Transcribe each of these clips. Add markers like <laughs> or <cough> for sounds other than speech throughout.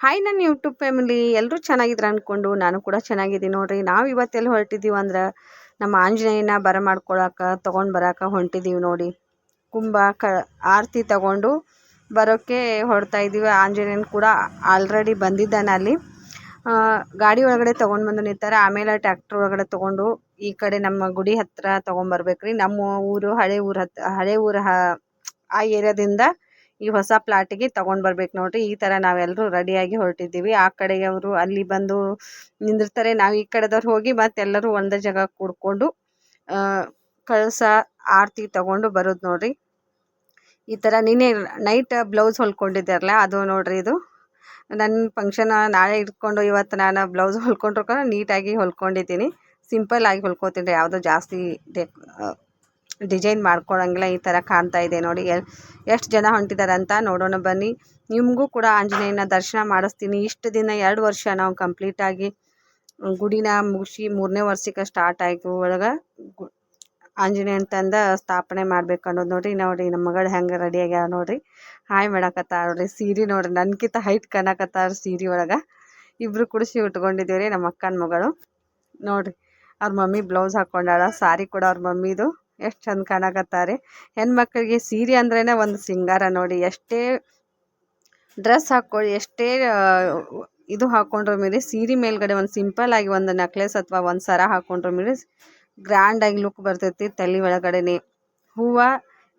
Hi ನನ್ನ YouTube family ಎಲ್ಲರೂ ಚೆನ್ನಾಗಿದ್ರು ಅಂದ್ಕೊಂಡು ನಾನು ಕೂಡ ಚೆನ್ನಾಗಿದ್ದೀನಿ ನೋಡ್ರಿ. ನಾವು ಇವತ್ತೆಲ್ಲಿ ಹೊರಟಿದ್ದೀವಿ ಅಂದ್ರೆ ನಮ್ಮ ಆಂಜನೇಯನ ಬರ ಬರಮಾಡ್ಕೊಳಕ್ಕೆ ತೊಗೊಂಡು ಬರೋಕೆ ಹೊಂಟಿದ್ದೀವಿ ನೋಡಿ. ಕುಂಭ ಕ, ಆರತಿ ತಗೊಂಡು ಬರೋಕ್ಕೆ ಹೊರಡ್ತಾ ಇದ್ದೀವಿ ಆಂಜನೇಯನ ಕೂಡ ಆಲ್ರೆಡಿ ಬಂದಿದ್ದಾನೆ ಅಲ್ಲಿ. ಗಾಡಿ ಒಳಗಡೆ ತೊಗೊಂಡು ಬಂದು ನಿಂತಾರೆ. ಆಮೇಲೆ ಟ್ಯಾಕ್ಟ್ರ್ ಒಳಗಡೆ ತೊಗೊಂಡು ಈ ಕಡೆ ನಮ್ಮ ಗುಡಿ ಹತ್ರ ತೊಗೊಂಬರ್ಬೇಕ್ರಿ ನಮ್ಮ ಊರು, ಹಳೆ ಊರು ಹತ್, ಹಳೆ ಊರು ಆ ಏರಿಯಾದಿಂದ ಈ ಹೊಸ ಪ್ಲಾಟಿಗೆ ತಗೊಂಡು ಬರ್ಬೇಕು ನೋಡ್ರಿ. ಈ ತರ ನಾವೆಲ್ಲರೂ ರೆಡಿಯಾಗಿ ಹೊರಟಿದ್ದೀವಿ. ಆ ಕಡೆಯವರು ಅಲ್ಲಿ ಬಂದು ನಿಂದಿರ್ತಾರೆ. ನಾವು ಈ ಕಡೆದವ್ರು ಹೋಗಿ ಮತ್ತೆಲ್ಲರೂ ಒಂದೇ ಜಾಗ ಕೂಡ್ಕೊಂಡು ಕಳಸ, ಆರತಿ ತಗೊಂಡು ಬರೋದು ನೋಡ್ರಿ. ಈ ಥರ ನಿನ್ನೆ ನೈಟ್ ಬ್ಲೌಸ್ ಹೊಲ್ಕೊಂಡಿದ್ದಾರಲ್ಲ ಅದು ನೋಡ್ರಿ ಇದು. ನನ್ನ ಫಂಕ್ಷನ್ ನಾಳೆ ಇಟ್ಕೊಂಡು ಇವತ್ತು ನಾನು ಬ್ಲೌಸ್ ಹೊಲ್ಕೊಂಡ್ರು ನೀಟಾಗಿ ಹೊಲ್ಕೊಂಡಿದ್ದೀನಿ. ಸಿಂಪಲ್ ಆಗಿ ಹೊಲ್ಕೋತೀನಿ ರೀ. ಯಾವುದೋ ಜಾಸ್ತಿ ಡೆಕ್ ಡಿಸೈನ್ ಮಾಡ್ಕೊಳಂಗಿಲ್ಲ ಈ ಥರ ಕಾಣ್ತಾ ಇದೆ ನೋಡಿ. ಎಷ್ಟು ಜನ ಹೊಂಟಿದ್ದಾರೆ ಅಂತ ನೋಡೋಣ ಬನ್ನಿ. ನಿಮಗೂ ಕೂಡ ಆಂಜನೇಯನ ದರ್ಶನ ಮಾಡಿಸ್ತೀನಿ. ಇಷ್ಟು ದಿನ ಎರಡು ವರ್ಷ ನಾವು ಕಂಪ್ಲೀಟಾಗಿ ಗುಡಿನ ಮುಗಿಸಿ ಮೂರನೇ ವರ್ಷಕ್ಕೆ ಸ್ಟಾರ್ಟ್ ಆಯಿತು. ಒಳಗೆ ಆಂಜನೇಯನ ತಂದ ಸ್ಥಾಪನೆ ಮಾಡ್ಬೇಕು ಅನ್ನೋದು ನೋಡ್ರಿ. ನೋಡಿ ನಮ್ಮ ಮಗಳು ಹೆಂಗೆ ರೆಡಿ ಆಗ್ಯಾವ ನೋಡ್ರಿ. ಹಾಯ್ ಮಾಡಕತ್ತಾರ ನೋಡ್ರಿ ಸೀರೆ ನೋಡ್ರಿ. ನನ್ಕಿಂತ ಹೈಟ್ ಕಾಣಕತ್ತಾರ ಸೀರೆ ಒಳಗೆ. ಇಬ್ರು ಕುಡಿಸಿ ಉಟ್ಕೊಂಡಿದ್ದೀವಿ ರೀ ನಮ್ಮ ಅಕ್ಕನ ಮಗಳು. ನೋಡ್ರಿ. ಅವ್ರ ಮಮ್ಮಿ ಬ್ಲೌಸ್ ಹಾಕ್ಕೊಂಡಾಳ ಸಾರಿ ಕೂಡ ಅವ್ರ ಮಮ್ಮಿದು. ಎಷ್ಟು ಚಂದ ಕಾಣಕತ್ತಾರೆ. ಹೆಣ್ಮಕ್ಳಿಗೆ ಸೀರೆ ಅಂದ್ರೇ ಒಂದು ಸಿಂಗಾರ ನೋಡಿ, ಎಷ್ಟೇ ಡ್ರೆಸ್ ಹಾಕ್ಕೊಳ್ಳಿ, ಎಷ್ಟೇ ಇದು ಹಾಕ್ಕೊಂಡ್ರ ಮೇಲೆ ಸೀರೆ ಮೇಲ್ಗಡೆ ಒಂದು ಸಿಂಪಲ್ ಆಗಿ ಒಂದು ನೆಕ್ಲೆಸ್ ಅಥವಾ ಒಂದು ಸರ ಹಾಕ್ಕೊಂಡ್ರ ಮೇಲೆ ಗ್ರ್ಯಾಂಡಾಗಿ ಲುಕ್ ಬರ್ತೈತಿ ತಲೆ ಒಳಗಡೆನೆ. ಹೂವು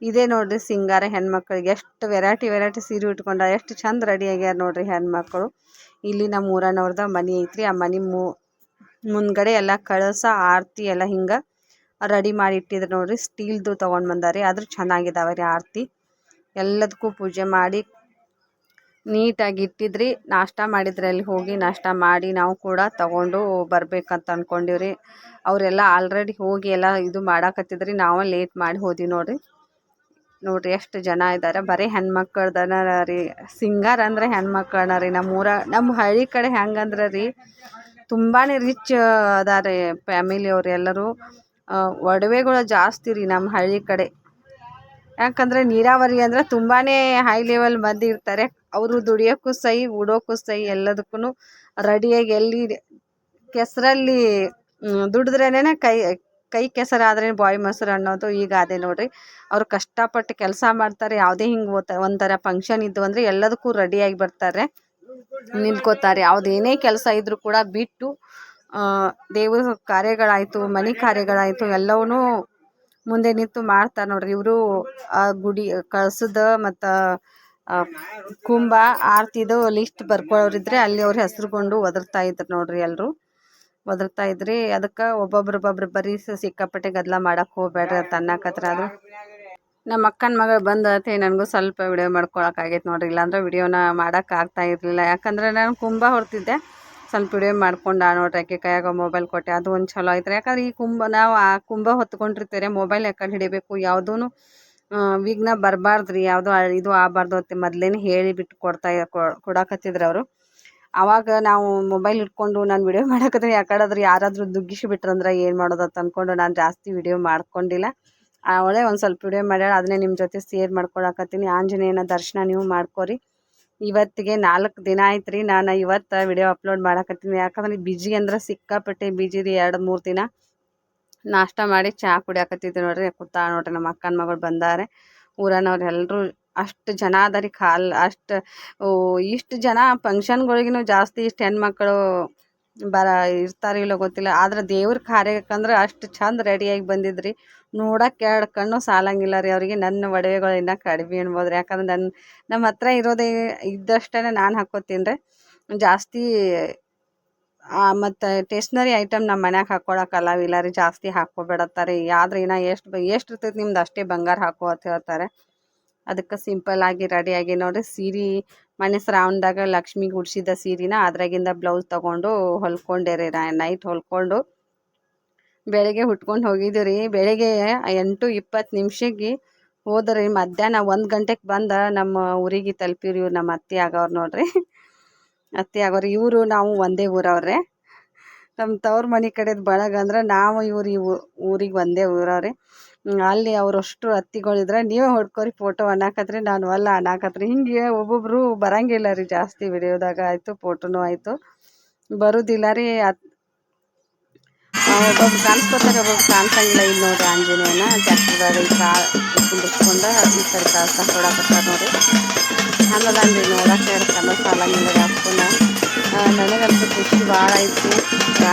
ಇದೇ ನೋಡ್ರಿ ಸಿಂಗಾರ ಹೆಣ್ಮಕ್ಳಿಗೆ, ಎಷ್ಟು ವೆರೈಟಿ ವೆರೈಟಿ ಸೀರೆ ಉಟ್ಕೊಂಡ, ಎಷ್ಟು ಚಂದ ರೆಡಿ ಆಗ್ಯಾರ ನೋಡ್ರಿ ಹೆಣ್ಮಕ್ಳು. ಇಲ್ಲಿ ನಮ್ಮ ಊರನವ್ರದ ಮನೆ ಐತ್ರಿ, ಆ ಮನೆ ಮು, ಮುಂದ್ಗಡೆ ಎಲ್ಲ ಕಳಸ, ಆರತಿ ಎಲ್ಲ ಹಿಂಗೆ ರೆಡಿ ಮಾಡಿ ಇಟ್ಟಿದ್ರು ನೋಡ್ರಿ. ಸ್ಟೀಲ್ದು ತೊಗೊಂಡು ಬಂದಾರಿ. ಆದ್ರೆ ಚೆನ್ನಾಗಿದಾವೆ ರೀ ಆರತಿ. ಎಲ್ಲದಕ್ಕೂ ಪೂಜೆ ಮಾಡಿ ನೀಟಾಗಿ ಇಟ್ಟಿದ್ರಿ. ನಾಷ್ಟ ಮಾಡಿದ್ರೆ ಅಲ್ಲಿ ಹೋಗಿ ನಾಷ್ಟ ಮಾಡಿ ನಾವು ಕೂಡ ತಗೊಂಡು ಬರ್ಬೇಕಂತ ಅನ್ಕೊಂಡಿವ್ರಿ. ಅವರೆಲ್ಲ ಆಲ್ರೆಡಿ ಹೋಗಿ ಎಲ್ಲ ಇದು ಮಾಡಾಕತ್ತಿದ್ರಿ. ನಾವು ಲೇಟ್ ಮಾಡಿ ಹೋದಿವಿ ನೋಡ್ರಿ. ನೋಡ್ರಿ ಎಷ್ಟು ಜನ ಇದ್ದಾರೆ ಬರೀ ಹೆಣ್ಮಕ್ಳದನ ರೀ. ಸಿಂಗರ್ ಅಂದರೆ ಹೆಣ್ಮಕ್ಳನ ರೀ. ನಮ್ಮ ಊರ ನಮ್ಮ ಹಳ್ಳಿ ಕಡೆ ಹೆಂಗಂದ್ರೆ ರೀ ತುಂಬಾ ರಿಚ್ ಅದಾರೆ ಫ್ಯಾಮಿಲಿ ಅವ್ರು ಎಲ್ಲರೂ. ಒಡವೆಗಳು ಜಾಸ್ತಿ ರೀ ನಮ್ಮ ಹಳ್ಳಿ ಕಡೆ. ಯಾಕಂದರೆ ನೀರಾವರಿ ಅಂದರೆ ತುಂಬಾ ಹೈ ಲೆವೆಲ್ ಮಂದಿ ಇರ್ತಾರೆ. ಅವರು ದುಡಿಯೋಕ್ಕೂ ಸೈ, ಉಡೋಕ್ಕೂ ಸೈ ಎಲ್ಲದಕ್ಕೂ ರೆಡಿಯಾಗಿ ಎಲ್ಲಿ ಕೆಸರಲ್ಲಿ ದುಡಿದ್ರೇನೆ ಕೈ ಕೈ ಕೆಸರಾದ್ರೆ ಬಾಯಿ ಮೊಸರು ಅನ್ನೋದು ಈಗ ಅದೇ ನೋಡಿರಿ. ಅವ್ರು ಕಷ್ಟಪಟ್ಟು ಕೆಲಸ ಮಾಡ್ತಾರೆ, ಯಾವುದೇ ಹಿಂಗೆ ಒಂಥರ ಫಂಕ್ಷನ್ ಇದ್ದು ಅಂದರೆ ಎಲ್ಲದಕ್ಕೂ ರೆಡಿಯಾಗಿ ಬರ್ತಾರೆ. ನಿಂತ್ಕೋತಾರೆ. ಯಾವುದೇನೇ ಕೆಲಸ ಇದ್ದರೂ ಕೂಡ ಬಿಟ್ಟು ದೇವ್ರ ಕಾರ್ಯಗಳಾಯಿತು, ಮನೆ ಕಾರ್ಯಗಳಾಯಿತು, ಎಲ್ಲವನ್ನೂ ಮುಂದೆ ನಿಂತು ಮಾಡ್ತಾರೆ ನೋಡ್ರಿ. ಇವರು ಆ ಗುಡಿ, ಕಳ್ಸದ ಮತ್ತು ಕುಂಭ ಆರ್ತಿದು ಲಿಸ್ಟ್ ಬರ್ಕೊಳ್ಳೋರಿದ್ರೆ ಅಲ್ಲಿ ಅವ್ರ ಹೆಸ್ರುಗೊಂಡು ಒದರ್ತಾ ಇದ್ರು ನೋಡ್ರಿ ಎಲ್ಲರೂ ಒದರ್ತಾ ಇದ್ರಿ. ಅದಕ್ಕೆ ಒಬ್ಬೊಬ್ರು ಬರೀ ಸಿಕ್ಕಾಪಟ್ಟೆ ಗದ್ದಲ ಮಾಡಕ್ಕೆ ಹೋಗ್ಬೇಡ್ರಿ ಅಂತ ಅನ್ನಕತ್ರ ಅದು ನಮ್ಮ ಅಕ್ಕನ ಮಗಳು ಬಂದತೆ ನನಗೂ ಸ್ವಲ್ಪ ವಿಡಿಯೋ ಮಾಡ್ಕೊಳಕ್ಕಾಗೈತೆ ನೋಡ್ರಿ. ಇಲ್ಲಾಂದ್ರೆ ವಿಡಿಯೋನ ಮಾಡೋಕ್ಕಾಗ್ತಾ ಇರಲಿಲ್ಲ. ಯಾಕಂದ್ರೆ ನಾನು ಕುಂಭ ಹೊರ್ತಿದ್ದೆ. ಸ್ವಲ್ಪ ವಿಡಿಯೋ ಮಾಡ್ಕೊಂಡ ನೋಡ್ರಿ ಆಕೆ ಕೈಯಾಗ ಮೊಬೈಲ್ ಕೊಟ್ಟೆ. ಅದು ಒಂದು ಚಲೋ ಆಯ್ತು ಯಾಕಂದ್ರೆ ಈ ಕುಂಭ, ನಾವು ಆ ಕುಂಭ ಹೊತ್ಕೊಂಡಿರ್ತೀರಿ ಮೊಬೈಲ್ ಯಾಕಂದ್ರೆ ಹಿಡಿಬೇಕು ಯಾವುದೂ ವಿಘ್ನ ಬರಬಾರ್ದು ರೀ ಯಾವುದೋ ಇದು ಆಗಬಾರ್ದು ಅಂತ ಮೊದಲೇನೆ ಹೇಳಿ ಬಿಟ್ಟು ಕೊಡ್ತಾ ಕೊಡಾಕತ್ತಿದ್ರು ಅವರು. ಆವಾಗ ನಾವು ಮೊಬೈಲ್ ಇಟ್ಕೊಂಡು ನಾನು ವಿಡಿಯೋ ಮಾಡಕತ್ತೀನಿ. ಯಾಕಂದ್ರೆ ಯಾರಾದರೂ ದುಗ್ಗಿಸಿ ಬಿಟ್ರಂದ್ರೆ ಏನು ಅಂತ ಅಂದ್ಕೊಂಡು ನಾನು ಜಾಸ್ತಿ ವಿಡಿಯೋ ಮಾಡ್ಕೊಂಡಿಲ್ಲ. ಅವಳೆ ಒಂದು ಸ್ವಲ್ಪ ವಿಡಿಯೋ ಮಾಡ್ಯಾಳ ಅದನ್ನೇ ನಿಮ್ಮ ಜೊತೆ ಶೇರ್ ಮಾಡ್ಕೊಳಕತ್ತೀನಿ. ಆಂಜನೇಯನ ದರ್ಶನ ನೀವು ಮಾಡ್ಕೊರಿ. ಇವತ್ತಿಗೆ ನಾಲ್ಕು ದಿನ ಆಯ್ತು ರೀ ನಾನು ಇವತ್ತು ವಿಡಿಯೋ ಅಪ್ಲೋಡ್ ಮಾಡಕತ್ತೀನಿ. ಯಾಕಂದ್ರೆ ಬಿಜಿ ಅಂದ್ರೆ ಸಿಕ್ಕಾಪಟ್ಟೆ ಬಿಜಿ ರೀ ಎರಡು ಮೂರು ದಿನ. ನಾಷ್ಟ ಮಾಡಿ ಚಹಾ ಕುಡಿಯಾಕತ್ತಿದ್ದೆ ನೋಡ್ರಿ. ಕೂತಾ ನೋಡ್ರಿ ನಮ್ಮ ಅಕ್ಕನ ಮಗಳು ಬಂದಾರೆ. ಊರನವ್ರು ಎಲ್ಲರೂ ಅಷ್ಟು ಜನ ಅದಾರಿ. ಕಾಲ್ ಅಷ್ಟು ಇಷ್ಟು ಜನ ಫಂಕ್ಷನ್ಗಳಿಗೂ ಜಾಸ್ತಿ ಇಷ್ಟು ಹೆಣ್ಮಕ್ಳು ಬರ ಇರ್ತಾರೋ ಇಲ್ಲೋ ಗೊತ್ತಿಲ್ಲ. ಆದ್ರೆ ದೇವ್ರ ಕಾರ್ಯಕ್ಕಂದ್ರೆ ಅಷ್ಟು ಚಂದ ರೆಡಿಯಾಗಿ ಬಂದಿದ್ರಿ. ನೋಡಕ್ಕೆ ಎರಡು ಕಣ್ಣು ಸಾಲಂಗಿಲ್ಲ ರೀ ಅವರಿಗೆ. ನನ್ನ ಒಡವೆಗಳು ಇನ್ನೂ ಕಡಿಮೆ ಅನ್ಬೋದು ರೀ. ಯಾಕಂದ್ರೆ ನನ್ನ ನಮ್ಮ ಹತ್ರ ಇರೋದೇ ಇದ್ದಷ್ಟೇ ನಾನು ಹಾಕ್ಕೋತೀನಿ ರೀ. ಜಾಸ್ತಿ ಮತ್ತು ಟೇಸ್ನರಿ ಐಟಮ್ ನಮ್ಮ ಮನ್ಯಾಗ ಹಾಕ್ಕೊಳಕ್ಕಲ್ಲ ಇಲ್ಲ ರೀ. ಜಾಸ್ತಿ ಹಾಕೋಬೇಡತ್ತಾರೆ ಆದ್ರೆ ಇನ್ನು ಎಷ್ಟು ಎಷ್ಟು ಇರ್ತೈತೆ ನಿಮ್ದು ಅಷ್ಟೇ ಬಂಗಾರ ಹಾಕೋ ಅಂತ ಹೇಳ್ತಾರೆ. ಅದಕ್ಕೆ ಸಿಂಪಲ್ ಆಗಿ ರೆಡಿಯಾಗಿ ನೋಡ್ರಿ. ಸೀರೆ, ಮನೆ ಶ್ರಾವಣದಾಗ ಲಕ್ಷ್ಮಿ ಗುಡಿಸಿದ ಸೀರೆನ ಅದ್ರಾಗಿಂದ ಬ್ಲೌಸ್ ತೊಗೊಂಡು ಹೊಲ್ಕೊಂಡೆ ರೀ. ನೈಟ್ ಹೊಲ್ಕೊಂಡು ಬೆಳಗ್ಗೆ ಉಟ್ಕೊಂಡು ಹೋಗಿದ್ದೀವಿ ರೀ. ಬೆಳಗ್ಗೆ ಎಂಟು ಇಪ್ಪತ್ತು ನಿಮಿಷಕ್ಕೆ ಹೋದ್ರಿ. ಮಧ್ಯಾಹ್ನ ಒಂದು ಗಂಟೆಗೆ ಬಂದ ನಮ್ಮ ಊರಿಗೆ ತಲುಪಿರಿ ಇವ್ರು ನಮ್ಮ ಅತ್ತೆ ಆಗೋರು ನೋಡ್ರಿ. ಅತ್ತೆ ಆಗೋರು ಇವರು, ನಾವು ಒಂದೇ ಊರವ್ರೆ. ನಮ್ಮ ತವ್ರ ಮನೆ ಕಡೆದು ಬಳಗ ಅಂದ್ರೆ ನಾವು ಇವ್ರು ಇವು ಊರಿಗೆ ಒಂದೇ ಊರವ್ರಿ. ಅಲ್ಲಿ ಅವರಷ್ಟು ಅತ್ತಿಗಳಿದ್ರೆ ನೀವೇ ಹೊಡ್ಕೊರಿ ಫೋಟೋ ಅನ್ನಕತ್ರಿ, ನಾನು ಅಲ್ಲ ಅನ್ನಕತ್ರಿ. ಹಿಂಗೆ ಒಬ್ಬೊಬ್ರು ಬರಂಗಿಲ್ಲ ರೀ ಜಾಸ್ತಿ ವಿಡಿಯೋದಾಗ. ಆಯಿತು, ಫೋಟೋನು ಆಯಿತು. ಬರೋದಿಲ್ಲ ರೀ. ಅತ್ ಒಬ್ಬೊಬ್ರು ಕಾಣಿಸ್ಕೊತಾರೆ, ಒಬ್ಬೊಬ್ರು ಕಾಣಿಸಂಗಿಲ್ಲ. ಇಲ್ಲಿ ನೋಡ್ರಿ ಆಂಜನೇಯನ ಟ್ಯಾಕ್ಟರ್ದಾಗ ಈ ಕಾ ಕುಂದಿಸ್ಕೊಂಡ ಈ ಕಡೆ ಕಾಸ ಕೊಡಕತ್ತಾರ ನೋಡ್ರಿ. ಹಂಗದನ್ರಿ ನೋಡಕ್ಕೆ ಎರಡು ಕಣ್ಣು ಸಾಲಂಗಿಲ್ಲ ಹಾಕ್ಕೊಂಡ ನನಗಂತೂ ಖುಷಿ ಭಾಳ ಐತಿ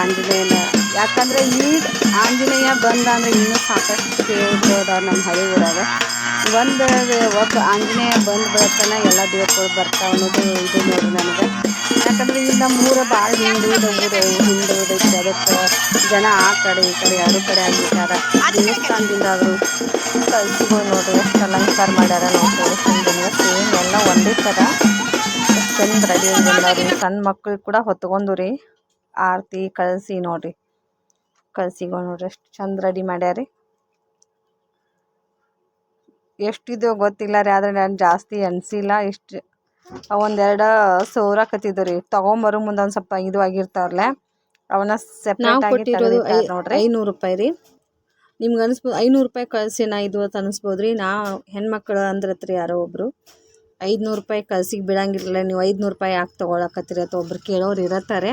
ಆಂಜನೇಯನ. ಯಾಕಂದ್ರೆ ಈಗ ಆಂಜನೇಯ ಬಂದ ಅಂದ್ರೆ ಇನ್ನೂ ಸಾಕಷ್ಟು ದೇವ್ರು ನಮ್ಮ ಹಳ್ಳಿ ಊರಾಗ ಒಂದು ಒಬ್ಬ ಆಂಜನೇಯ ಬಂದು ಬರ್ತಾನೆ, ಎಲ್ಲ ದೇವ್ರುಗಳು ಬರ್ತಾವೆ ಅನ್ನೋದು ಇದು ನೋಡಿ ನನಗೆ. ಯಾಕಂದ್ರೆ ಈಗ ನಮ್ಮ ಊರ ಭಾಳ ಹಿಂದುಳಿದ ಊರು ಅದಕ್ಕೆ ಜನ ಆ ಕಡೆ, ಈ ಕಡೆ ಎರಡು ಕಡೆ ಆಗಿದ್ದಾರ. ದೇವಸ್ಥಾನದಿಂದ ಆದರೂ ಕಳ್ಸಿಗಳು ನೋಡ್ರಿ ಎಷ್ಟು ಅಲಂಕಾರ ಮಾಡ್ಯಾರ ನಾವು ತೋರಿಸ್ತೀನಿ ಸೇಮ್ ಎಲ್ಲ ಒಂದೇ ಥರ. ಚಂದ ರೆಡಿ ಬಂದಾರಿ ಸಣ್ಣ ಮಕ್ಳಿಗೆ ಕೂಡ ಹೊತ್ಕೊಂಡು ರೀ. ಆರತಿ ಕಳಿಸಿ ನೋಡ್ರಿ. ಕಳ್ಸಿಗಳು ನೋಡ್ರಿ, ಎಷ್ಟು ಚಂದ ರೆಡಿ ಮಾಡ್ಯಾರಿ. ಎಷ್ಟಿದೆಯೋ ಗೊತ್ತಿಲ್ಲ ರೀ, ಆದ್ರೆ ನಾನು ಜಾಸ್ತಿ ಅನಿಸಿಲ್ಲ ಇಷ್ಟು ಒಂದೆರಡು ಸೋರಾಕತ್ತಿದ್ದು ರೀ ತೊಗೊಂಬರೋ ಮುಂದೆ ಒಂದು ಸ್ವಲ್ಪ ಇದು ಆಗಿರ್ತಾವಲ್ಲ ಅವನ್ನ ಸೆಪ್ರೇಟ್ ಆಗಿ ನೋಡ್ರಿ. ಐನೂರು ರೂಪಾಯಿ ರೀ. ನಿಮ್ಗೆ ಅನಿಸ್ಬೋದು ಐನೂರು ರೂಪಾಯಿ ಕಳಿಸಿ ನಾ ಇದು ಅಂತ ಅನಿಸ್ಬೋದು ರೀ ನಾ ಹೆಣ್ಮಕ್ಳು ಅಂದ್ರತ್ರಿ ಯಾರೋ ಒಬ್ಬರು ಐದುನೂರು ರೂಪಾಯಿ ಕಳ್ಸಿಗೆ ಬಿಡಂಗಿರಲಿಲ್ಲ. ನೀವು ಐದುನೂರು ರೂಪಾಯಿ ಯಾಕೆ ತೊಗೊಳಕತ್ತೀರಿ ಅಥವಾ ಒಬ್ರು ಕೇಳೋರು ಇರತ್ತಾರೆ.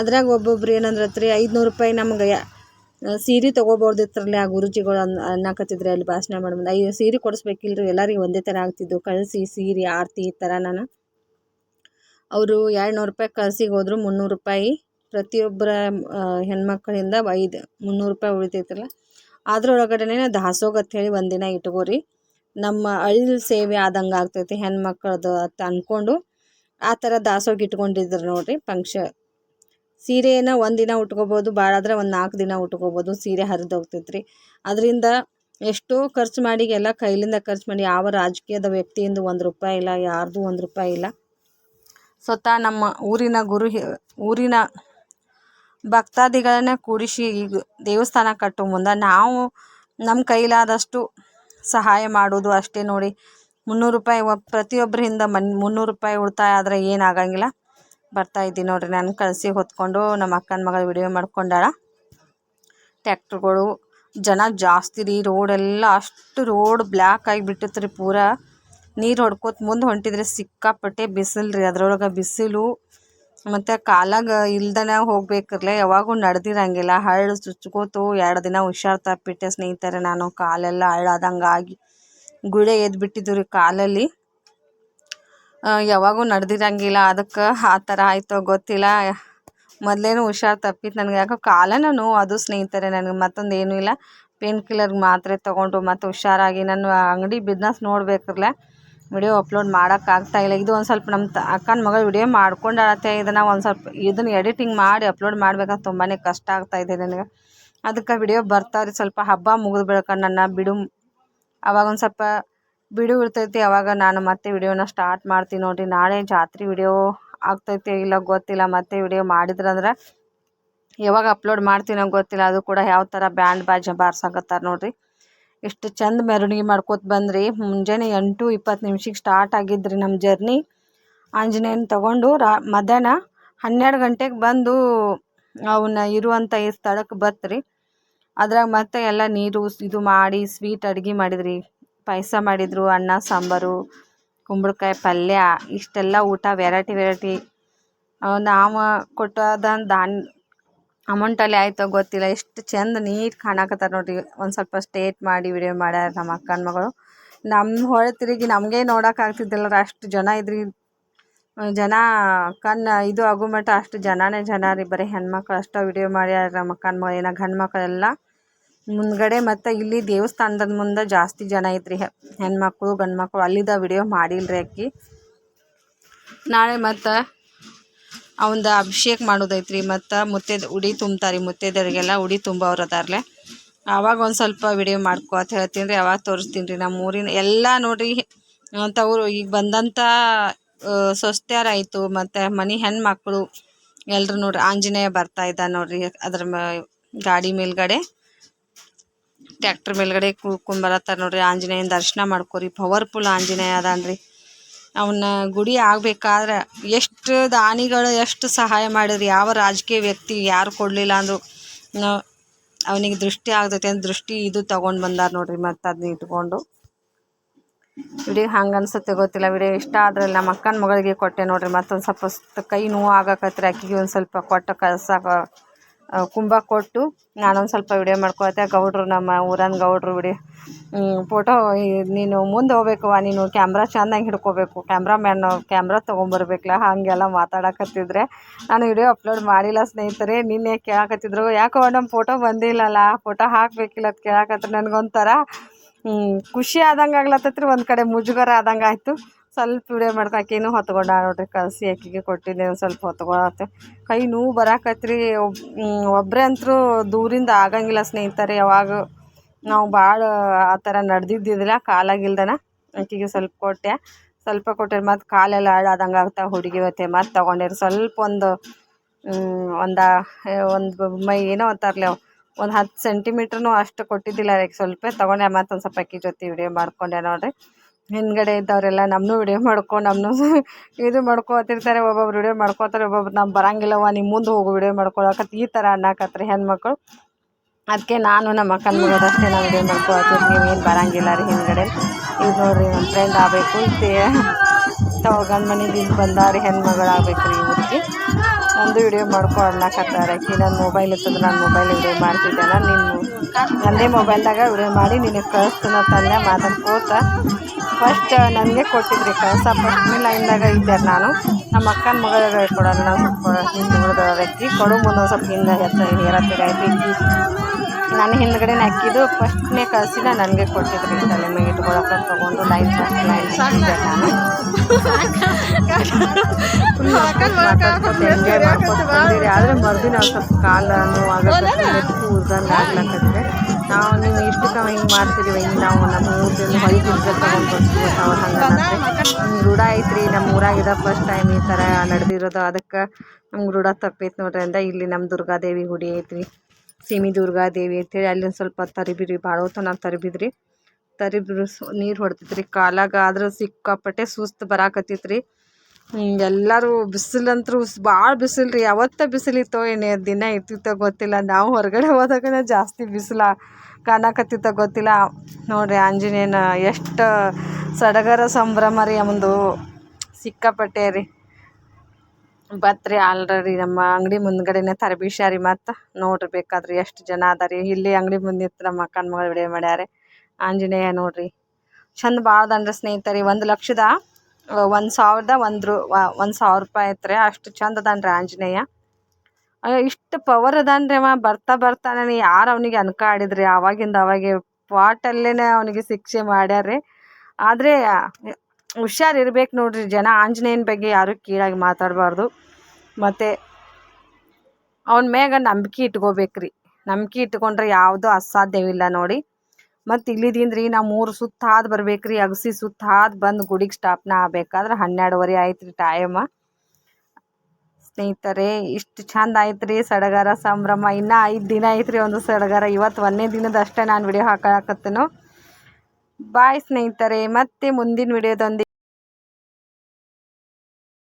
ಅದ್ರಾಗ ಒಬ್ಬೊಬ್ರು ಏನಂದ್ರತ್ರಿ ಐದುನೂರು ರೂಪಾಯಿ ನಮ್ಗೆ ಸೀರೆ ತೊಗೋಬೋದಿತ್ತರಲ್ಲಿ ಆ ಗುರುಜಿಗಳು ಅನ್, ಅನ್ನಕತ್ತಿದ್ರಿ ಅಲ್ಲಿ ಭಾಷಣ ಮಾಡಿ ಅಯ್ಯೋ, ಸೀರೆ ಕೊಡಿಸ್ಬೇಕಿಲ್ರಿ, ಎಲ್ಲರಿಗೂ ಒಂದೇ ಥರ ಆಗ್ತಿದ್ದು, ಕಳಿಸಿ, ಸೀರೆ, ಆರತಿ ಈ ಥರ ನಾನು. ಅವರು ಎರಡು ನೂರು ರೂಪಾಯಿ ಕಳ್ಸಿಗೆ ಹೋದ್ರು, ಮುನ್ನೂರು ರೂಪಾಯಿ ಪ್ರತಿಯೊಬ್ಬರ ಹೆಣ್ಮಕ್ಳಿಂದ ಐದು, ಮುನ್ನೂರು ರೂಪಾಯಿ ಉಳಿತೈತಲ್ಲ. ಅದ್ರೊಳಗಡೆನೆ ದಾಸೋಗ ಹೇಳಿ ಒಂದಿನ ಇಟ್ಕೋರಿ. ನಮ್ಮ ಅಳಿಲ್ ಸೇವೆ ಆದಂಗೆ ಆಗ್ತೈತಿ ಹೆಣ್ಮಕ್ಳದ್ದು ಅಂತ ಅಂದ್ಕೊಂಡು ಆ ಥರ ದಾಸೋಗ ಇಟ್ಕೊಂಡಿದ್ರು ನೋಡ್ರಿ ಫಂಕ್ಷ ಸೀರೆನ ಒಂದಿನ ಉಟ್ಕೋಬೋದು ಭಾಳ ಆದರೆ ಒಂದು ನಾಲ್ಕು ದಿನ ಉಟ್ಕೋಬೋದು, ಸೀರೆ ಹರಿದು ಹೋಗ್ತೈತೆ ರೀ ಅದರಿಂದ ಎಷ್ಟೋ ಖರ್ಚು ಮಾಡಿ, ಎಲ್ಲ ಕೈಲಿಂದ ಖರ್ಚು ಮಾಡಿ, ಯಾವ ರಾಜಕೀಯದ ವ್ಯಕ್ತಿಯಿಂದ ಒಂದು ರೂಪಾಯಿ ಇಲ್ಲ, ಯಾರ್ದು ಒಂದು ರೂಪಾಯಿ ಇಲ್ಲ. ಸ್ವತಃ ನಮ್ಮ ಊರಿನ ಗುರು ಊರಿನ ಭಕ್ತಾದಿಗಳನ್ನ ಕೂಡಿಸಿ ಈಗ ದೇವಸ್ಥಾನ ಕಟ್ಟೋ ಮುಂದೆ ನಾವು ನಮ್ಮ ಕೈಲಾದಷ್ಟು ಸಹಾಯ ಮಾಡೋದು ಅಷ್ಟೇ ನೋಡಿ. ಮುನ್ನೂರು ರೂಪಾಯಿ ಪ್ರತಿಯೊಬ್ಬರಿಂದ ಮನ್, ಮುನ್ನೂರು ರೂಪಾಯಿ ಉಳಿತಾಯ ಆದರೆ ಏನಾಗಂಗಿಲ್ಲ ಬರ್ತಾ ಇದ್ದೀನಿ ನೋಡ್ರಿ. ನಾನು ಕಳಿಸಿ ಹೊತ್ಕೊಂಡು ನಮ್ಮ ಅಕ್ಕನ ಮಗಳು ವಿಡಿಯೋ ಮಾಡ್ಕೊಂಡಾಳ. ಟ್ಯಾಕ್ಟ್ರ್ಗಳು ಜನ ಜಾಸ್ತಿ ರೀ. ರೋಡೆಲ್ಲ ಅಷ್ಟು ರೋಡ್ ಬ್ಲ್ಯಾಕ್ ಆಗಿಬಿಟ್ಟಿತ್ತು ರೀ ಪೂರಾ. ನೀರು ಹೊಡ್ಕೋತ ಮುಂದೆ ಹೊಂಟಿದ್ರೆ ಸಿಕ್ಕಾಪಟ್ಟೆ ಬಿಸಿಲು ರೀ. ಅದ್ರೊಳಗೆ ಬಿಸಿಲು ಮತ್ತು ಕಾಲಾಗ ಇಲ್ದನ ಹೋಗ್ಬೇಕಿರ್ಲೆ. ಯಾವಾಗೂ ನಡೆದಿರಂಗಿಲ್ಲ. ಹಳ್ಳು ಚುಚ್ಕೋತು ಎರಡು ದಿನ ಹುಷಾರು ತಪ್ಪಿಟ್ಟೆ ಸ್ನೇಹಿತರೆ. ನಾನು ಕಾಲೆಲ್ಲ ಹಳ್ಳಾದಂಗೆ ಆಗಿ ಗುಳೆ ಎದ್ದು ಬಿಟ್ಟಿದ್ದು ರೀ ಕಾಲಲ್ಲಿ. ಯಾವಾಗೂ ನಡೆದಿರಂಗಿಲ್ಲ. ಅದಕ್ಕೆ ಆ ಥರ ಆಯಿತೋ ಗೊತ್ತಿಲ್ಲ. ಮೊದಲೇನು ಹುಷಾರು ತಪ್ಪಿತ್ತು ನನಗೆ. ಯಾಕೋ ಕಾಲನ ನೋವು ಅದು ಸ್ನೇಹಿತರೆ ನನಗೆ. ಮತ್ತೊಂದು ಏನೂ ಇಲ್ಲ. ಪೇನ್ ಕಿಲ್ಲರ್ ಮಾತ್ರೆ ತೊಗೊಂಡು ಮತ್ತು ಹುಷಾರಾಗಿ ನಾನು ಅಂಗಡಿ ಬಿಸ್ನೆಸ್ ನೋಡಬೇಕಿರ್ಲೆ. ವಿಡಿಯೋ ಅಪ್ಲೋಡ್ ಮಾಡೋಕ್ಕಾಗ್ತಾ ಇಲ್ಲ. ಇದು ಒಂದು ಸ್ವಲ್ಪ ನಮ್ಮ ತ, ಅಕ್ಕನ ಮಗಳು ವಿಡಿಯೋ ಮಾಡ್ಕೊಂಡಾಡತ್ತೆ ಇದನ್ನು ಒಂದು ಸ್ವಲ್ಪ ಇದನ್ನು ಎಡಿಟಿಂಗ್ ಮಾಡಿ ಅಪ್ಲೋಡ್ ಮಾಡ್ಬೇಕಂತ ತುಂಬಾ ಕಷ್ಟ ಆಗ್ತಾ ಇದೆ ನನಗೆ. ಅದಕ್ಕೆ ವಿಡಿಯೋ ಬರ್ತಾವ್ರಿ. ಸ್ವಲ್ಪ ಹಬ್ಬ ಮುಗಿದು ನನ್ನ. ಬಿಡು. ಅವಾಗ ಒಂದು ಸ್ವಲ್ಪ ಬಿಡು ಇರ್ತೈತಿ ಅವಾಗ ನಾನು ಮತ್ತೆ ವಿಡಿಯೋನ ಸ್ಟಾರ್ಟ್ ಮಾಡ್ತೀನಿ ನೋಡಿರಿ. ನಾಳೆ ಜಾತ್ರೆ ವಿಡಿಯೋ ಆಗ್ತೈತೆ ಇಲ್ಲ ಗೊತ್ತಿಲ್ಲ, ಮತ್ತೆ ವಿಡಿಯೋ ಮಾಡಿದ್ರಂದ್ರೆ ಯಾವಾಗ ಅಪ್ಲೋಡ್ ಮಾಡ್ತೀನೋ ಗೊತ್ತಿಲ್ಲ. ಅದು ಕೂಡ ಯಾವ ಥರ ಬ್ಯಾಂಡ್ ಬಾಜ ಬಾರ್ಸಕತ್ತಾರ ನೋಡಿರಿ. ಎಷ್ಟು ಚಂದ ಮೆರವಣಿಗೆ ಮಾಡ್ಕೋತ ಬಂದ್ರಿ. ಮುಂಜಾನೆ ಎಂಟು ಇಪ್ಪತ್ತು ನಿಮಿಷಕ್ಕೆ ಸ್ಟಾರ್ಟ್ ಆಗಿದ್ರಿ ನಮ್ಮ ಜರ್ನಿ ಆಂಜನೇಯನ ತಗೊಂಡು ರಾ, ಮಧ್ಯಾಹ್ನ ಹನ್ನೆರಡು ಗಂಟೆಗೆ ಬಂದು ಅವನ್ನ ಇರುವಂಥ ಈ ಸ್ಥಳಕ್ಕೆ ಬತ್ರಿ. ಅದ್ರಾಗ ಮತ್ತೆ ಎಲ್ಲ ನೀರು ಇದು ಮಾಡಿ ಸ್ವೀಟ್ ಅಡುಗೆ ಮಾಡಿದ್ರಿ. ಪಾಯಸ ಮಾಡಿದರು, ಅನ್ನ, ಸಾಂಬಾರು, ಕುಂಬಳಕಾಯಿ, ಪಲ್ಯ, ಇಷ್ಟೆಲ್ಲ ಊಟ ವೆರೈಟಿ ವೆರೈಟಿ ನಾವು ಕೊಟ್ಟಾದ ದಾನ್ ಅಮೌಂಟಲ್ಲಿ ಆಯಿತೋ ಗೊತ್ತಿಲ್ಲ. ಎಷ್ಟು ಚಂದ ನೀಟ್ ಕಾಣಕತ್ತಾರ ನೋಡಿ ಒಂದು ಸ್ವಲ್ಪ ಸ್ಟೇಟ್ ಮಾಡಿ ವಿಡಿಯೋ ಮಾಡ್ಯಾರ ನಮ್ಮ ಅಕ್ಕನ ಮಗಳು. ನಮ್ಮ ಹೊಳೆ ತಿರುಗಿ ನಮಗೆ ನೋಡೋಕ್ಕಾಗ್ತಿದ್ದಿಲ್ಲ ಅಷ್ಟು ಜನ ಇದ್ರಿ. ಜನ ಕಣ್ಣು ಇದು ಆಗೋ ಮಟ್ಟ ಅಷ್ಟು ಜನನೇ ಜನ ರೀ. ಬರೀ ಹೆಣ್ಮಕ್ಳು ಅಷ್ಟೇ ವಿಡಿಯೋ ಮಾಡ್ಯಾರ ನಮ್ಮ ಅಕ್ಕನ ಮಗಳು. ಏನೋ ಗಂಡು ಮಕ್ಕಳೆಲ್ಲ ಮುಂದ್ಗಡೆ ಮತ್ತು ಇಲ್ಲಿ ದೇವಸ್ಥಾನದ ಮುಂದೆ ಜಾಸ್ತಿ ಜನ ಐತ್ರಿ. ಹೆಣ್ಮಕ್ಳು ಗಂಡು ಮಕ್ಕಳು ಅಲ್ಲಿದ್ದ ವಿಡಿಯೋ ಮಾಡಿಲ್ರಿ ಅಕ್ಕಿ. ನಾಳೆ ಮತ್ತು ಅವಂದು ಅಭಿಷೇಕ ಮಾಡೋದೈತ್ರಿ. ಮತ್ತು ಮುತ್ತೈದೆ, ಉಡಿ ತುಂಬ್ತಾರೆ ಮುತ್ತೈದೆಯರಿಗೆಲ್ಲ ಉಡಿ ತುಂಬವ್ರು ಅದಾರಲೆ ಆವಾಗ ಒಂದು ಸ್ವಲ್ಪ ವಿಡಿಯೋ ಮಾಡ್ಕೊ ಅಂತ ಹೇಳ್ತೀನಿ ರೀ ಅವಾಗ ತೋರಿಸ್ತೀನಿ ರೀ ನಮ್ಮ ಊರಿನ ಎಲ್ಲ ನೋಡಿರಿ. ತವರು ಈಗ ಬಂದಂಥ ಸೊಸ್ತ್ಯಾರಾಯಿತು. ಮತ್ತು ಮನೆ ಹೆಣ್ಮಕ್ಳು ಎಲ್ಲರೂ ನೋಡ್ರಿ. ಆಂಜನೇಯ ಬರ್ತಾ ಇದ್ದ ನೋಡ್ರಿ ಅದ್ರ ಮ, ಗಾಡಿ ಮೇಲ್ಗಡೆ. ಟ್ಯಾಕ್ಟ್ರ್ ಮೇಲ್ಗಡೆ ಕೂತ್ಕೊಂಡ್ ಬರತ್ತಾರ ನೋಡ್ರಿ. ಆಂಜನೇಯನ ದರ್ಶನ ಮಾಡ್ಕೊರಿ. ಪವರ್ಫುಲ್ ಆಂಜನೇಯ ಅದಾನ್ರಿ. ಅವನ್ನ ಗುಡಿ ಆಗ್ಬೇಕಾದ್ರೆ ಎಷ್ಟು ದಾನಿಗಳು, ಎಷ್ಟು ಸಹಾಯ ಮಾಡಿರಿ ಯಾವ ರಾಜಕೀಯ ವ್ಯಕ್ತಿ ಯಾರು ಕೊಡಲಿಲ್ಲ ಅಂದರು ಅವನಿಗೆ ದೃಷ್ಟಿ ಆಗ್ತೈತೆ ಅಂತ ದೃಷ್ಟಿ ಇದು ತಗೊಂಡು ಬಂದಾರ ನೋಡ್ರಿ. ಮತ್ತೆ ಅದನ್ನ ಇಟ್ಕೊಂಡು. ವಿಡಿಯೋ ಹಂಗೆ ಅನ್ಸುತ್ತೆ ಗೊತ್ತಿಲ್ಲ. ವಿಡಿಯೋ ಇಷ್ಟ ಆದ್ರೆ ನಮ್ಮ ಅಕ್ಕನ ಮಗಳಿಗೆ ಕೊಟ್ಟೆ ನೋಡ್ರಿ. ಮತ್ತೊಂದು ಸ್ವಲ್ಪ ಕೈ ನೋವು ಆಗಕತ್ರಿ ಅಕ್ಕಿಗೆ ಒಂದು ಸ್ವಲ್ಪ ಕೊಟ್ಟು ಕಳ್ಸಾಕ ಕುಂಭ ಕೊಟ್ಟು ನಾನೊಂದು ಸ್ವಲ್ಪ ವಿಡಿಯೋ ಮಾಡ್ಕೊಳ್ತೆ ಗೌಡ್ರು ನಮ್ಮ ಊರನ್ ಗೌಡ್ರು ಬಿಡಿ. ಫೋಟೋ ನೀನು ಮುಂದೆ ಹೋಗ್ಬೇಕವ್ವ ನೀನು ಕ್ಯಾಮ್ರಾ ಚೆಂದಾಗಿ ಹಿಡ್ಕೋಬೇಕು. ಕ್ಯಾಮ್ರಾಮ್ಯಾನ್ ಕ್ಯಾಮ್ರಾ ತೊಗೊಂಬರ್ಬೇಕಲ್ಲ ಹಾಗೆಲ್ಲ ಮಾತಾಡಕತ್ತಿದ್ರೆ ನಾನು ವಿಡಿಯೋ ಅಪ್ಲೋಡ್ ಮಾಡಿಲ್ಲ ಸ್ನೇಹಿತರೆ. ನಿನ್ನೆ ಕೇಳಕತ್ತಿದ್ರು, ಯಾಕೋ ನಮ್ಮ ಫೋಟೋ ಬಂದಿಲ್ಲಲ್ಲ ಫೋಟೋ ಹಾಕಬೇಕಿಲ್ಲ ಅದು ಕೇಳಕತ್ರ. ನನಗೊಂಥರ ಖುಷಿ ಆದಂಗೆ ಆಗ್ಲತ್ತತ್ರಿ. ಒಂದು ಕಡೆ ಮುಜುಗರ ಆದಂಗೆ ಆಯಿತು. ಸ್ವಲ್ಪ ವಿಡಿಯೋ ಮಾಡ್ಕೊ ಆಕಿನೂ ಹೊತ್ಕೊಂಡ, ನೋಡ್ರಿ ಕಲಸಿ ಆಕಿಗೆ ಕೊಟ್ಟಿದ್ದೆ, ಒಂದು ಸ್ವಲ್ಪ ಹೊತ್ಕೊಳತ್ತೆ. ಕೈ ನೋವು ಬರಾಕತ್ರಿ, ಒಬ್ ಒಬ್ಬರೇ ಅಂತರೂ ದೂರಿಂದ ಆಗಂಗಿಲ್ಲ ಸ್ನೇಹಿತರೆ, ಯಾವಾಗ ನಾವು ಭಾಳ ಆ ಥರ ನಡೆದಿದ್ದಿದ್ದಿಲ್ಲ, ಕಾಲಾಗಿಲ್ದನ ಆಕಿಗೆ ಸ್ವಲ್ಪ ಕೊಟ್ಟೆ. ಸ್ವಲ್ಪ ಕೊಟ್ಟರೆ ಮತ್ತು ಕಾಲೆಲ್ಲ ಹಾಳಾದಂಗೆ ಆಗ್ತಾ, ಹುಡುಗಿ ಒತ್ತೆ ಮತ್ತು ತೊಗೊಂಡಿರಿ. ಸ್ವಲ್ಪ ಒಂದು ಒಂದು ಒಂದು ಮೈ ಏನೋ ಅಂತಾರಲ್ಲ ಒಂದು ಹತ್ತು ಸೆಂಟಿಮೀಟ್ರೂ ಅಷ್ಟು ಕೊಟ್ಟಿದ್ದಿಲ್ಲ ಅದಕ್ಕೆ ಸ್ವಲ್ಪ ತೊಗೊಂಡೆ ಮತ್ತೊಂದು ಸ್ವಲ್ಪ ಅಕ್ಕಿ ಜೊತೆ ವಿಡಿಯೋ ಮಾಡ್ಕೊಂಡೆ ನೋಡಿರಿ. ಹಿಂದ್ಗಡೆ ಇದ್ದವರೆಲ್ಲ ನಮ್ಮನ್ನೂ ವಿಡಿಯೋ ಮಾಡ್ಕೊ ನಮ್ಮನ್ನೂ <laughs> ಇದು ಮಾಡ್ಕೊತಿರ್ತಾರೆ, ಒಬ್ಬೊಬ್ರು ವಿಡಿಯೋ ಮಾಡ್ಕೊತಾರೆ, ಒಬ್ಬೊಬ್ರು ನಮ್ಮ ಬರಂಗಿಲ್ಲವ್ವ ನಿಮ್ಮ ಮುಂದೆ ಹೋಗು ವಿಡಿಯೋ ಮಾಡ್ಕೊಳಕತ್ ಈ ಥರ ಅನ್ನಕತ್ರಿ ಹೆಣ್ಮಕ್ಳು. ಅದಕ್ಕೆ ನಾನು ನಮ್ಮ ಅಕ್ಕನ ಮಗದಷ್ಟೇ ನಾವು ವಿಡಿಯೋ ಮಾಡ್ಕೊಳತ್ತೀವಿ ನೀವೇನು ಬರೋಂಗಿಲ್ಲ ರೀ ಹಿಂದ್ಗಡೆ. ಈಗ ನೋಡ್ರಿ ನಮ್ಮ ಫ್ರೆಂಡ್ ಆಗಬೇಕು ತಾವ ಗಂಡ ಮನೆದಿಂದ ಬಂದಾರಿ ಹೆಣ್ಮಗಳು ಆಗ್ಬೇಕು ರೀ ಇವ್ರಿಗೆ. ನಂದು ವಿಡಿಯೋ ಮಾಡ್ಕೊ ಅನ್ನಕತ್ತಾರೆ. ಕಿ ನನ್ನ ಮೊಬೈಲ್ ಇತ್ತಂದ್ರೆ ನಾನು ಮೊಬೈಲ್ ವಿಡಿಯೋ ನಾನು ನೀನು ನನ್ನದೇ ಮೊಬೈಲ್ದಾಗ ವಿಡಿಯೋ ಮಾಡಿ ನಿನಗೆ ಕಳಿಸ್ತೀನೋ ತಂದೆ ಮಾತಾಡ್ಕೋತ ಫಸ್ಟ್ ನನಗೆ ಕೊಟ್ಟಿದ್ರಿ ಕೆಲಸ ಫಸ್ಟ್ ಲೈನ್ದಾಗ ಇದ್ದೆ ನಾನು. ನಮ್ಮ ಅಕ್ಕನ ಮಗಳಿಗೆ ಕೊಡೋಣ ನಾವು ಸ್ವಲ್ಪ ಹಿಂದೆ ಉಳಿದವ್ರಕ್ಕಿ ಕೊಡು ಮುಂದೆ ಸ್ವಲ್ಪ ಹಿಂದೆ ಎತ್ತ ಹೇರತ್ತಿರ ಆಯ್ತು ನಾನು ಹಿಂದ್ಗಡೆ ಹಾಕಿದ್ದು ಫಸ್ಟ್ನೇ ಕಳಿಸಿದ ನನಗೆ ಕೊಟ್ಟಿದ್ರಿ ತಲೆ ಮೇಲೆ ಇಟ್ಕೊಳಕ್ಕೆ ತೊಗೊಂಡು ಲೈನ್ ಫಸ್ಟ್ ಲೈನ್ ಸಾಕಿದ್ದೆ ನಾನು. <laughs> ಆದರೆ ಮರುದಿನ ಸ್ವಲ್ಪ ಕಾಲ ನೋವಾಗತ್ತೆ ಊರ್ದಂಗೆ ಆಗ್ಲಕತ್ತೆ. ನಾವು ನೀವು ಇಷ್ಟಕ್ಕೆ ಹಿಂಗೆ ಮಾಡ್ತೀರಿ ಹಿಂಗೆ ನಾವು ನಮ್ಮ ಊರ್ದಿಂದ ಹೊಯ್ದು ತಗೊಂಡು ಬರ್ತೀವಿ ಅವ್ರು ಹಂಗೆ ರೂಢ ಐತ್ರಿ ನಮ್ಮ ಊರಾಗಿದ ಫಸ್ಟ್ ಟೈಮ್ ಈ ಥರ ನಡೆದಿರೋದು. ಅದಕ್ಕೆ ನಮ್ಗೆ ರೂಢ ತಪ್ಪೈತೆ ನೋಡ್ರಿ ಅಂದ, ಇಲ್ಲಿ ನಮ್ಮ ದುರ್ಗಾದೇವಿ ಗುಡಿ ಐತ್ರಿ, ಸೀಮಿ ದುರ್ಗಾದೇವಿ ಅಂತೇಳಿ ಅಲ್ಲಿ ಒಂದು ಸ್ವಲ್ಪ ತರಿಬಿರಿ ಭಾಳ ಹೊತ್ತು ನಾವು ತರಿಬಿದ್ರಿ. ತರಿಬಿರು ನೀರು ಹೊಡ್ತಿತ್ರಿ. ಕಾಲಾಗ ಆದ್ರೆ ಸಿಕ್ಕಾಪಟ್ಟೆ ಸುಸ್ತು ಬರಾಕತ್ತಿತ್ರಿ. ಎಲ್ಲರೂ ಬಿಸಿಲಂತೂ ಭಾಳ ಬಿಸಿಲು ರೀ, ಯಾವತ್ತ ಬಿಸಿಲಿತ್ತೋ ಏನೇ ದಿನ ಇರ್ತಿತ್ತೋ ಗೊತ್ತಿಲ್ಲ. ನಾವು ಹೊರಗಡೆ ಹೋದಾಗನೇ ಜಾಸ್ತಿ ಬಿಸಿಲ ಕಾಣಕತ್ತಿತ್ತ ಗೊತ್ತಿಲ್ಲ. ನೋಡ್ರಿ ಆಂಜನೇಯನ ಎಷ್ಟು ಸಡಗರ ಸಂಭ್ರಮ ರೀ ಒಂದು ಸಿಕ್ಕಾಪಟ್ಟೆ ರೀ. ಬತ್ರಿ ಆಲ್ರೆಡಿ ನಮ್ಮ ಅಂಗಡಿ ಮುಂದ್ಗಡೆನೆ ತರಬೀಶಾರಿ ಮತ್ತು. ನೋಡ್ರಿ ಬೇಕಾದ್ರೆ ಎಷ್ಟು ಜನ ಅದಾರಿ. ಇಲ್ಲಿ ಅಂಗಡಿ ಮುಂದೆ ನಿಂತು ನಮ್ಮ ಅಕ್ಕನ ಮಗಳು ವಿಡಿಯೋ ಮಾಡ್ಯಾರೆ. ಆಂಜನೇಯ ನೋಡ್ರಿ. ಚಂದ ಭಾಳ ದಂಡ್ರ ಸ್ನೇಹಿತರಿ, ಒಂದು ಲಕ್ಷದ ಒಂದು ಸಾವಿರದ ಒಂದು ರೂ ಒಂದು ಸಾವಿರ ರೂಪಾಯಿ ಐತ್ರಿ ಅಷ್ಟು ಚಂದ ರೀ ಆಂಜನೇಯ. ಇಷ್ಟು ಪವರ್ ರೀ ಅವ, ಬರ್ತಾ ಬರ್ತಾನೆ ಯಾರು ಅವನಿಗೆ ಅನ್ಕ ಆಡಿದ್ರಿ ಆವಾಗಿಂದ ಅವಾಗೆ ಪಾಟಲ್ಲೇ ಅವನಿಗೆ ಶಿಕ್ಷೆ ಮಾಡ್ಯಾರ್ರಿ. ಆದರೆ, ಹುಷಾರು ಇರ್ಬೇಕು ನೋಡ್ರಿ ಜನ, ಆಂಜನೇಯನ ಬಗ್ಗೆ ಯಾರೂ ಕೀಳಾಗಿ ಮಾತಾಡಬಾರ್ದು. ಮತ್ತು ಅವನ ಮ್ಯಾಗ ನಂಬಿಕೆ ಇಟ್ಕೋಬೇಕ್ರಿ. ನಂಬಿಕೆ ಇಟ್ಕೊಂಡ್ರೆ ಯಾವುದೂ ಅಸಾಧ್ಯವಿಲ್ಲ ನೋಡಿ. ಮತ್ತು ಇಲ್ಲಿದಿಂದ ರೀ ನಾವು ಮೂರು ಸುತ್ತ ಬರ್ಬೇಕು ರೀ ಅಗಸಿ ಸುತ್ತ ಹಾದು ಬಂದು ಗುಡಿಗೆ ಸ್ಟಾಪ್ನ ಆಗ್ಬೇಕಾದ್ರೆ ಹನ್ನೆರಡುವರೆ ಆಯ್ತು ರೀ ಟೈಮ ಸ್ನೇಹಿತರೆ, ಇಷ್ಟು ಚಂದ ಆಯ್ತು ರೀ ಸಡಗರ ಸಂಭ್ರಮ. ಇನ್ನೂ ಐದು ದಿನ ಐತ್ರಿ ಒಂದು ಸಡಗರ. ಇವತ್ತು ಒಂದೇ ದಿನದಷ್ಟೇ ನಾನು ವಿಡಿಯೋ ಹಾಕಕತ್ತೇನು. ಬಾಯ್ ಸ್ನೇಹಿತರೆ. ಮತ್ತೆ ಮುಂದಿನ ವಿಡಿಯೋದೊಂದಿಗೆ